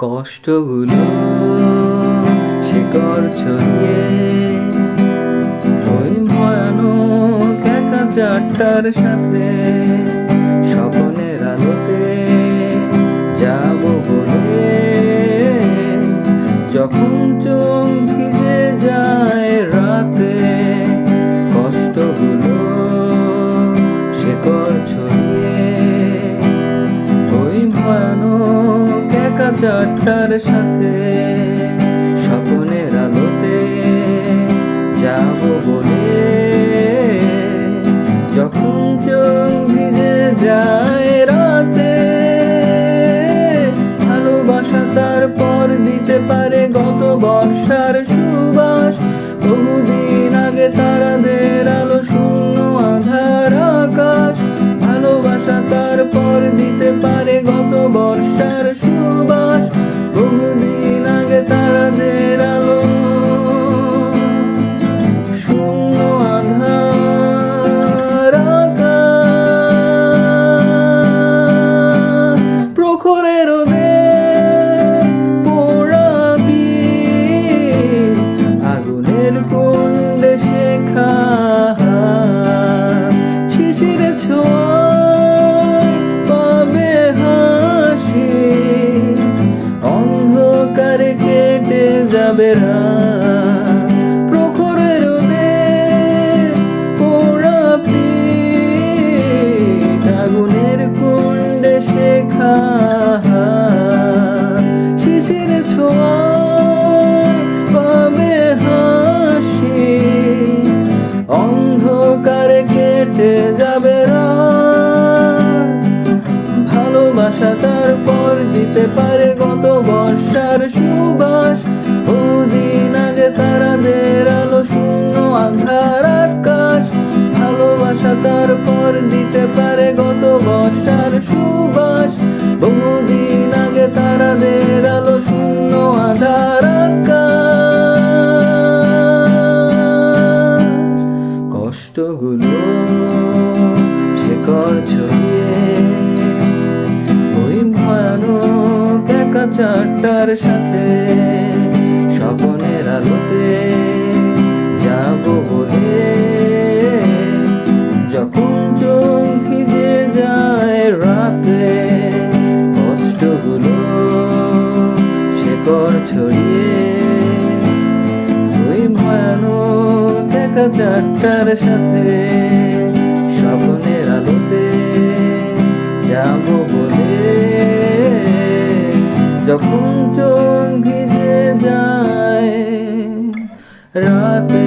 কষ্টগুলো শিকড় ছড়িয়ে ওই ভয়ানক একা চারটার সাথে স্বপ্নের আলোতে যাব বলে যখন চারটার সাথে স্বপ্নের আলোতে যাব বলে যখন চোখ ভিজে যায় রাতে, ভালোবাসা তারপর দিতে পারে গত বর্ষার ছোঁয়ায় পাবে হাসি। অন্ধকারে কেটে যাবে ভালোবাসা তারপর দিতে পারে কষ্টগুলো শেকড় ছড়িয়ে। ওই ভয়ানক একা চারটার সাথে স্বপনের আলোতে যাব বলে। যখন চোখ ভিজে যায় রাতে, কষ্টগুলো শেকড় ছড়িয়ে। ওই ভয়ানক একা চারটার সাথে স্বপ্নের আলোতে যাব বলে। যখন চোখ ভিজে যায় রাতে